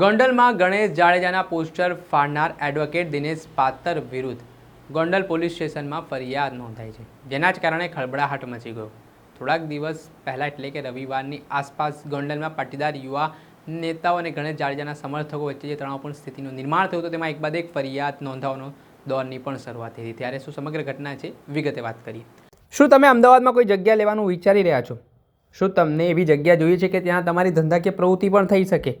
ગોંડલમાં ગણેશ જાડેજાના પોસ્ટર ફાડનાર એડવોકેટ દિનેશ પાતર વિરુદ્ધ ગોંડલ પોલીસ સ્ટેશનમાં ફરિયાદ નોંધાઈ છે, જેના જ કારણે ખળબળાહટ મચી ગયો. થોડાક દિવસ પહેલાં એટલે કે રવિવારની આસપાસ ગોંડલમાં પાટીદાર યુવા નેતાઓ અને ગણેશ જાડેજાના સમર્થકો વચ્ચે જે તણાવપૂર્ણ સ્થિતિનું નિર્માણ થયું હતું, તેમાં એક બાદ એક ફરિયાદ નોંધાવવાનો દોરની પણ શરૂઆત થઈ હતી. ત્યારે શું સમગ્ર ઘટના છે, વિગતે વાત કરીએ. શું તમે અમદાવાદમાં કોઈ જગ્યા લેવાનું વિચારી રહ્યા છો? શું તમને એવી જગ્યા જોઈએ છે કે ત્યાં તમારી ધંધાકીય પ્રવૃત્તિ પણ થઈ શકે?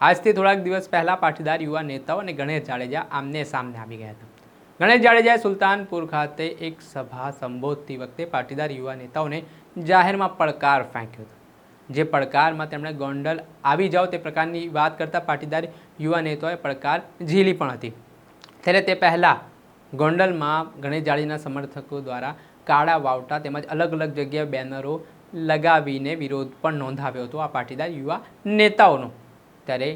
આજથી થોડાક દિવસ પહેલાં પાટીદાર યુવા નેતાઓ અને ગણેશ જાડેજા આમને સામને આવી ગયા હતા. ગણેશ જાડેજાએ સુલતાનપુર ખાતે એક સભા સંબોધતી વખતે પાટીદાર યુવા નેતાઓને જાહેરમાં પડકાર ફેંક્યો હતો. જે પડકારમાં તેમણે ગોંડલ આવી જાઓ તે પ્રકારની વાત કરતા પાટીદાર યુવા નેતાઓએ પડકાર ઝીલી પણ હતી. ત્યારે તે પહેલાં ગોંડલમાં ગણેશ જાડેજાના સમર્થકો દ્વારા કાળા વાવટા તેમજ અલગ અલગ જગ્યાએ બેનરો લગાવીને વિરોધ પણ નોંધાવ્યો હતો આ પાટીદાર યુવા નેતાઓનો. ત્યારે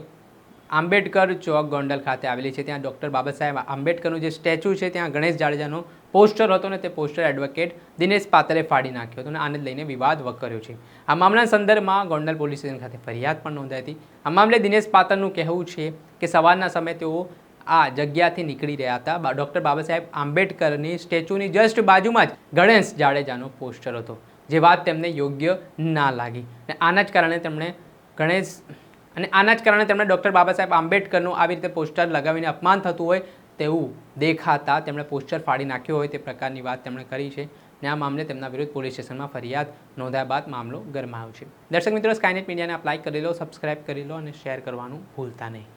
આંબેડકર ચોક ગોંડલ ખાતે આવેલી છે. ત્યાં ડૉક્ટર બાબા સાહેબ આંબેડકરનું જે સ્ટેચ્યુ છે, ત્યાં ગણેશ જાડેજાનું પોસ્ટર હતો ને તે પોસ્ટર એડવોકેટ દિનેશ પાતરે ફાડી નાખ્યો હતો અને આને લઈને વિવાદ વકર્યો છે. આ મામલાના સંદર્ભમાં ગોંડલ પોલીસ સ્ટેશન ખાતે ફરિયાદ પણ નોંધાઈ હતી. આ મામલે દિનેશ પાતરનું કહેવું છે કે સવારના સમયે તેઓ આ જગ્યાથી નીકળી રહ્યા હતા. ડૉક્ટર બાબા સાહેબ આંબેડકરની સ્ટેચ્યુની જસ્ટ બાજુમાં જ ગણેશ જાડેજાનો પોસ્ટર હતો, જે વાત તેમને યોગ્ય ના લાગી અને આના જ કારણે તેમણે ગણેશ અને આના જ કારણે તેમણે ડૉક્ટર બાબા સાહેબ આંબેડકરનું આવી રીતે પોસ્ટર લગાવીને અપમાન થતું હોય તેવું દેખાતા તેમણે પોસ્ટર ફાડી નાખ્યો હોય તે પ્રકારની વાત તેમણે કરી છે અને આ મામલે તેમના વિરુદ્ધ પોલીસ સ્ટેશનમાં ફરિયાદ નોંધાયા બાદ મામલો ગરમાયો છે. દર્શક મિત્રો સ્કાયનેટ મીડિયાને આપ લાઇક કરી લો સબસ્ક્રાઇબ કરી લો અને શેર કરવાનું ભૂલતા નહીં.